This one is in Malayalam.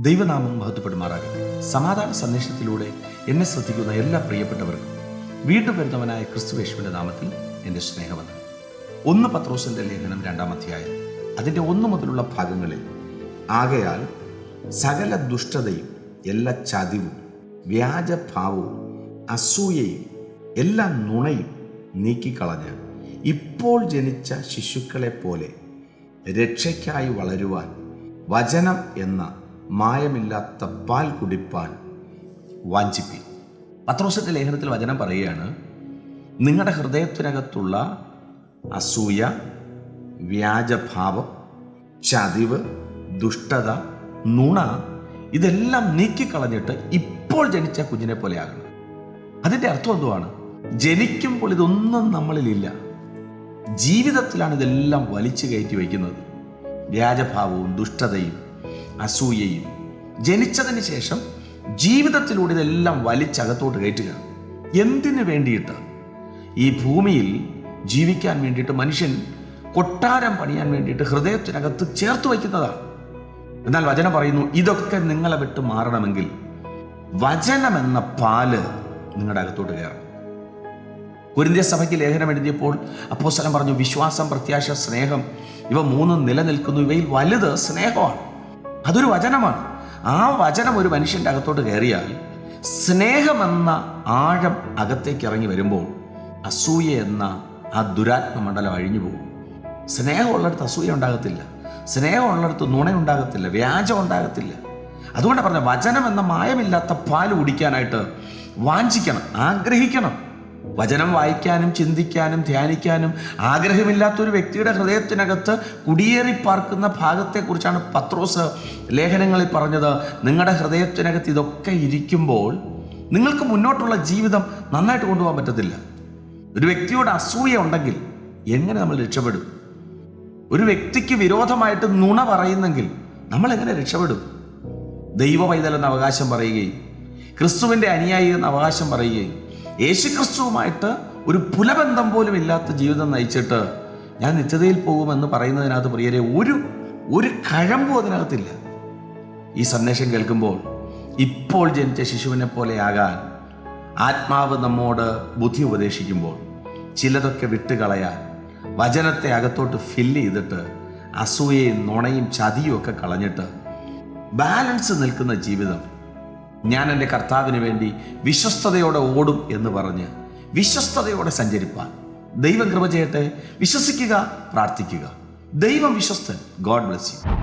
ദൈവനാമം മഹത്വപ്പെടുമാറാകട്ടെ. സമാധാന സന്ദേശത്തിലൂടെ എന്നെ ശ്രദ്ധിക്കുന്ന എല്ലാ പ്രിയപ്പെട്ടവർക്കും വീണ്ടും വരുന്നവനായ ക്രിസ്തുവേശുവിന്റെ നാമത്തിൽ എന്റെ സ്നേഹമെന്ന് ഒന്ന് പത്രോസിന്റെ ലേഖനം രണ്ടാം അധ്യായം. അതിന്റെ ഒന്ന് മുതലുള്ള ഭാഗങ്ങളിൽ ആകയാൽ സകല ദുഷ്ടതയും എല്ലാ ചതിവും വ്യാജഭാവവും അസൂയയും എല്ലാ നുണയും നീക്കിക്കളഞ്ഞ് ഇപ്പോൾ ജനിച്ച ശിശുക്കളെ പോലെ രക്ഷയ്ക്കായി വളരുവാൻ വചനം എന്ന മായമില്ലാത്ത പാൽ കുടിപ്പാൻ വാഞ്ചിപ്പി. പത്രോസത്തെ ലേഖനത്തിൽ വചനം പറയുകയാണ് നിങ്ങളുടെ ഹൃദയത്തിനകത്തുള്ള അസൂയ വ്യാജഭാവം ചതിവ് ദുഷ്ടത നുണ ഇതെല്ലാം നീക്കിക്കളഞ്ഞിട്ട് ഇപ്പോൾ ജനിച്ച കുഞ്ഞിനെ പോലെ ആകണം അതിന്റെ അർത്ഥം എന്തുവാണ്? ജനിക്കുമ്പോൾ ഇതൊന്നും നമ്മളിലില്ല. ജീവിതത്തിലാണ് ഇതെല്ലാം വലിച്ചു കയറ്റി വയ്ക്കുന്നത്. വ്യാജഭാവവും ദുഷ്ടതയും അസൂയയും. ജനിച്ചതിന് ശേഷം ജീവിതത്തിലൂടെ ഇതെല്ലാം വലിച്ചകത്തോട്ട് കയറ്റുക. എന്തിനു വേണ്ടിയിട്ട്? ഈ ഭൂമിയിൽ ജീവിക്കാൻ വേണ്ടിയിട്ട് മനുഷ്യൻ കൊട്ടാരം പണിയാൻ വേണ്ടിയിട്ട് ഹൃദയത്തിനകത്ത് ചേർത്ത് വയ്ക്കുന്നതാണ് എന്നാൽ വചനം പറയുന്നു ഇതൊക്കെ നിങ്ങളെ വിട്ട് മാറണമെങ്കിൽ വചനമെന്ന പാൽ നിങ്ങളുടെ അകത്തോട്ട് കയറണം കുരിന്തിയ സഭയ്ക്ക് ലേഖനം എഴുതിയപ്പോൾ അപ്പോസ്തലൻ പറഞ്ഞു വിശ്വാസം പ്രത്യാശ സ്നേഹം ഇവ മൂന്നും നിലനിൽക്കുന്നു. ഇവയിൽ വലുത് സ്നേഹമാണ്. അതൊരു വചനമാണ്. ആ വചനം ഒരു മനുഷ്യന്റെ അകത്തോട്ട് കയറിയാൽ സ്നേഹമെന്ന ആഴം അകത്തേക്ക് ഇറങ്ങി വരുമ്പോൾ അസൂയ എന്ന ആ ദുരാത്മമണ്ഡലം അഴിഞ്ഞു പോകും. സ്നേഹമുള്ളിടത്ത് അസൂയ ഉണ്ടാകത്തില്ല. സ്നേഹമുള്ളിടത്ത് നുണ ഉണ്ടാകത്തില്ല. വ്യാജം ഉണ്ടാകത്തില്ല. അതുകൊണ്ട് പറഞ്ഞ വചനം എന്ന മായമില്ലാത്ത പാൽ കുടിക്കാനായിട്ട് വാഞ്ചിക്കണം ആഗ്രഹിക്കണം. വചനം വായിക്കാനും ചിന്തിക്കാനും ധ്യാനിക്കാനും ആഗ്രഹമില്ലാത്ത ഒരു വ്യക്തിയുടെ ഹൃദയത്തിനകത്ത് കുടിയേറി പാർക്കുന്ന ഭാഗത്തെക്കുറിച്ചാണ് പത്രോസ് ലേഖനങ്ങളിൽ പറഞ്ഞത്. നിങ്ങളുടെ ഹൃദയത്തിനകത്ത് ഇതൊക്കെ ഇരിക്കുമ്പോൾ നിങ്ങൾക്ക് മുന്നോട്ടുള്ള ജീവിതം നന്നായിട്ട് കൊണ്ടുപോകാൻ പറ്റത്തില്ല. ഒരു വ്യക്തിയോട് അസൂയ ഉണ്ടെങ്കിൽ എങ്ങനെ നമ്മൾ രക്ഷപ്പെടും? ഒരു വ്യക്തിക്ക് വിരോധമായിട്ട് നുണ പറയുന്നെങ്കിൽ നമ്മൾ എങ്ങനെ രക്ഷപ്പെടും? ദൈവ പൈതൽ എന്ന അവകാശം പറയുകയും ക്രിസ്തുവിന്റെ അനുയായി എന്ന അവകാശം പറയുകയും യേശു ക്രിസ്തുവുമായിട്ട് ഒരു പുലബന്ധം പോലും ഇല്ലാത്ത ജീവിതം നയിച്ചിട്ട് ഞാൻ നിത്യതയിൽ പോകുമെന്ന് പറയുന്നതിനകത്ത് പ്രിയരെ ഒരു ഒരു കഴമ്പും അതിനകത്തില്ല. ഈ സന്ദേശം കേൾക്കുമ്പോൾ ഇപ്പോൾ ജനിച്ച ശിശുവിനെ പോലെയാകാൻ ആത്മാവ് നമ്മോട് ബുദ്ധി ഉപദേശിക്കുമ്പോൾ ചിലതൊക്കെ വിട്ടുകളയാൻ വചനത്തെ അകത്തോട്ട് ഫില്ല് ചെയ്തിട്ട് അസൂയയും നുണയും ചതിയും ഒക്കെ കളഞ്ഞിട്ട് ബാലൻസ് നിൽക്കുന്ന ജീവിതം ഞാൻ എന്റെ കർത്താവിന് വേണ്ടി വിശ്വസ്തയോടെ ഓടും എന്ന് പറഞ്ഞ് വിശ്വസ്തയോടെ സഞ്ചരിപ്പാൻ. ദൈവം കൃപ ചെയ്യട്ടെ. വിശ്വസിക്കുക പ്രാർത്ഥിക്കുക. ദൈവം വിശ്വസ്തൻ. God bless you